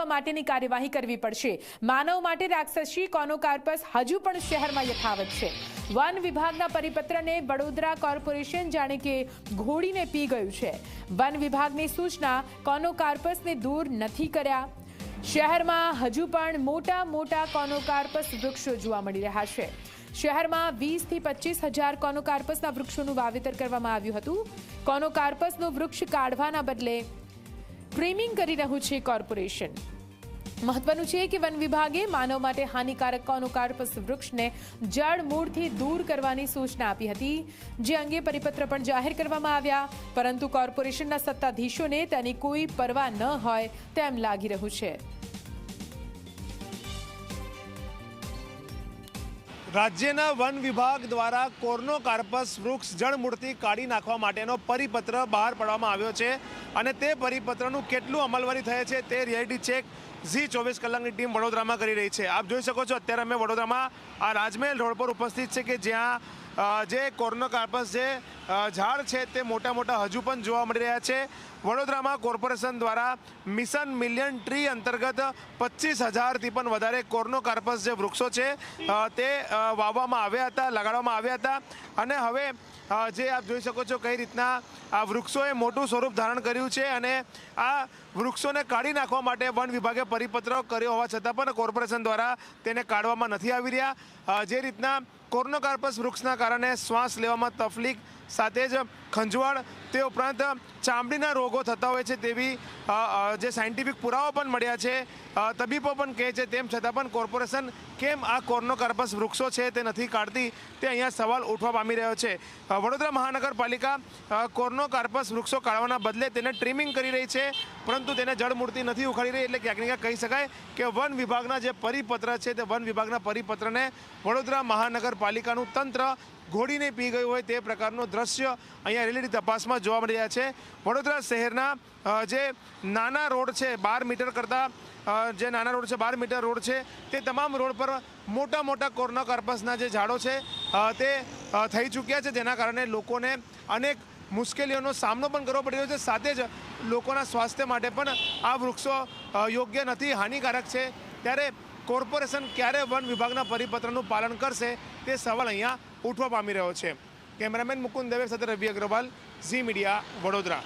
આપવા માટેની કાર્યવાહી કરવી પડશે. માનવ માટે રાક્ષસી કોનોકાર્પસ હજુ પણ શહેરમાં યથાવત છે. વન વિભાગના પરિપત્રને વડોદરા કોર્પોરેશન જાણે કે ઘોડીને પી ગયું છે. વન વિભાગની સૂચના કોનોકાર્પસને દૂર નથી કર્યા. શહેરમાં હજુ પણ મોટા મોટા કોનોકાર્પસ વૃક્ષો જોવા મળી રહ્યા છે. શહેરમાં વીસથી પચીસ હજાર કોનોકાર્પસના વૃક્ષોનું વાવેતર કરવામાં આવ્યું હતું. કોનોકાર્પસનું વૃક્ષ કાઢવાના બદલે ટ્રીમિંગ કરી રહ્યું છે કોર્પોરેશન. મહત્વનું છે કે વન વિભાગે માનવ માટે હાનિકારક કોનુકાર્પસ વૃક્ષને જળ મૂળથી દૂર કરવાની સૂચના આપી હતી. જે અંગે પરિપત્ર પણ જાહેર કરવામાં આવ્યા. પરંતુ કોર્પોરેશનના સત્તાધીશોને તેની કોઈ પરવા ન હોય તેમ લાગી રહ્યું છે. રાજ્યના વન વિભાગ દ્વારા કોર્નો કાર્પસ વૃક્ષ જળમૂળથી કાઢી નાખવા માટેનો પરિપત્ર બહાર પાડવામાં આવ્યો છે અને તે પરિપત્રનું કેટલું અમલવારી થયે છે તે રિયાલિટી ચેક ઝી ચોવીસ કલાકની ટીમ વડોદરામાં કરી રહી છે. આપ જોઈ શકો છો, અત્યારે અમે વડોદરામાં આ રાજમહેલ રોડ પર ઉપસ્થિત છે કે જ્યાં જે કોર્નો કાર્પસ જે ઝાડ છે તે મોટા મોટા હજુ પણ જોવા મળી રહ્યા છે. વડોદરામાં કોર્પોરેશન દ્વારા મિશન મિલિયન ટ્રી અંતર્ગત પચીસ હજારથી પણ વધારે કોર્નો કાર્પસ જે વૃક્ષો છે તે વાવવામાં આવ્યા હતા, લગાડવામાં આવ્યા હતા. અને હવે જે આપ જોઈ શકો છો કઈ રીતના આ વૃક્ષોએ મોટું સ્વરૂપ ધારણ કર્યું છે અને આ વૃક્ષોને કાઢી નાખવા માટે વન વિભાગે પરિપત્ર કર્યો હોવા છતાં પણ કોર્પોરેશન દ્વારા તેને કાઢવામાં નથી આવી રહ્યા. જે રીતના કોર્નોકાર્પસ વૃક્ષના કારણે શ્વાસ લેવામાં તકલીફ સાથે જ ખંજવાળ તે ઉપરાંત ચામડીના રોગો થતા હોય છે તેવી જે સાયન્ટિફિક પુરાવા પણ મળ્યા છે તબીબો પણ કહે છે તેમ છતાં પણ કોર્પોરેશન કેમ આ કોર્નોકાર્પસ વૃક્ષો છે તે નથી કાઢતી તે અહીંયા સવાલ ઉઠવા પામી રહ્યો છે. વડોદરા મહાનગરપાલિકા કોર્નોકાર્પસ વૃક્ષો કાઢવાના બદલે તેને ટ્રીમિંગ કરી રહી છે, પરંતુ તેને જળમૂર્તિ નથી ઉખાડી રહી એટલે ક્યાંક ક્યાંક કહી શકાય કે વન વિભાગના જે પરિપત્ર છે તે વન વિભાગના પરિપત્રને વડોદરા મહાનગરપાલિકાનું તંત્ર ઘોડીને પી ગયું હોય તે પ્રકારનું દ્રશ્ય અહીંયા રેલીની તપાસમાં જોવા મળી રહ્યા છે. વડોદરા શહેરના જે નાના રોડ છે, બાર મીટર કરતાં જે નાના રોડ છે, બાર મીટર રોડ છે, તે તમામ રોડ પર મોટા મોટા કોર્નો કાર્પસના જે ઝાડો છે તે થઈ ચૂક્યા છે. જેના કારણે લોકોને અનેક મુશ્કેલીઓનો સામનો પણ કરવો પડી રહ્યો છે. સાથે જ લોકોના સ્વાસ્થ્ય માટે પણ આ વૃક્ષો યોગ્ય નથી, હાનિકારક છે. ત્યારે કોર્પોરેશન ક્યારે વન વિભાગના પરિપત્રનું પાલન કરશે તે સવાલ અહીંયા ઉઠવા પામી રહ્યો છે. કેમેરામેન મુકુંદ દવે સાથે રવિ અગ્રવાલ, ઝી મીડિયા, વડોદરા.